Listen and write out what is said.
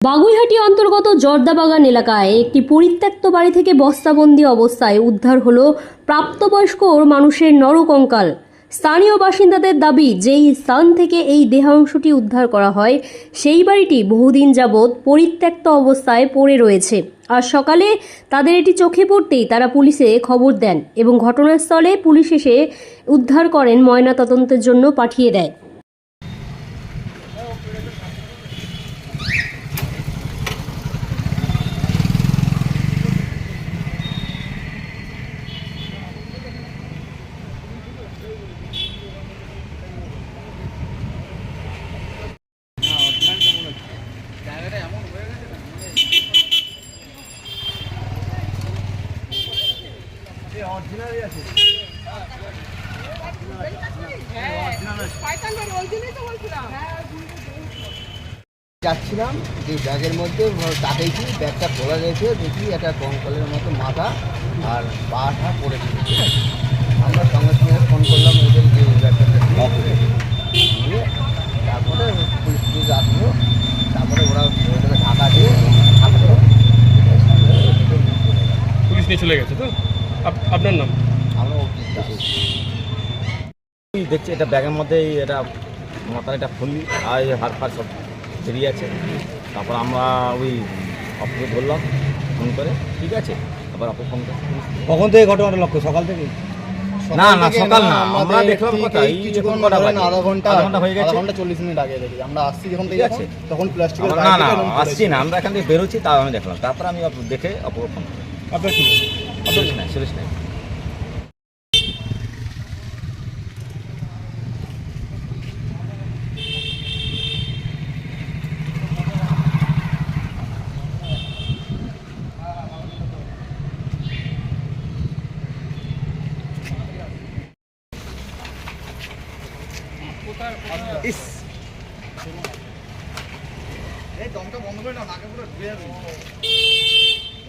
বাগুইহাটি অন্তর্গত জর্দাবাগান এলাকায় একটি পরিত্যক্ত বাড়ি থেকে বস্তাবন্দি অবস্থায় উদ্ধার হলো প্রাপ্তবয়স্ক মানুষের নরকঙ্কাল। স্থানীয় বাসিন্দাদের দাবি, যেই স্থান থেকে এই দেহাংশটি উদ্ধার করা হয়, সেই বাড়িটি বহুদিন যাবৎ পরিত্যক্ত অবস্থায় পড়ে রয়েছে। আর সকালে তাদের এটি চোখে পড়তেই তারা পুলিশে খবর দেন এবং ঘটনাস্থলে পুলিশ এসে উদ্ধার করেন ময়নাতদন্তের জন্য পাঠিয়ে দেয়। যাচ্ছিলাম যে ব্যাগের মধ্যে তাকাইছি ব্যাগটা খোলা রয়েছে দেখি একটা কঙ্কলের মতো মাথা আর পাটা পড়ে ছিল ঠিক আছে? আমরা সঙ্গে সঙ্গে ফোন করলাম ওদের যে ব্যাগটা দিয়ে তারপরে পুলিশ পুলিশ আসলো তারপরে ওরা ঢাকা দিয়ে থাকল পুলিশ নিয়ে চলে গেছে তো? আপনার নাম? দেখছি এটা ব্যাগের মধ্যে এই এটা মাথার এটা ফুলি আর হাত ফাট সব বেরিয়ে আছে। তারপর আমরা ওই অফিসে বললাম ফোন করে ঠিক আছে? তারপর অফিস ফোন করে। কখন থেকে ঘটনাটা লক্ষ্য? সকাল থেকে? না না সকাল না। আমরা দেখলাম কথা এই কিছুক্ষণ এখন কটা বাজে? আধা ঘণ্টা আধা ঘণ্টা হয়ে গেছে। আধা ঘণ্টা চল্লিশ মিনিট আগে দেখি। আমরা আসছি যখন থেকে আছে। তখন প্লাস্টিকের না না আসছি না। আমরা এখান থেকে বেরোচ্ছি তাও আমি দেখলাম। তারপর আমি দেখে অপর ফোন করি। আপনার কি নাম? সুরেশ নাই সুরেশ নাই এই দমটা বন্ধ করে না নাকে পুরো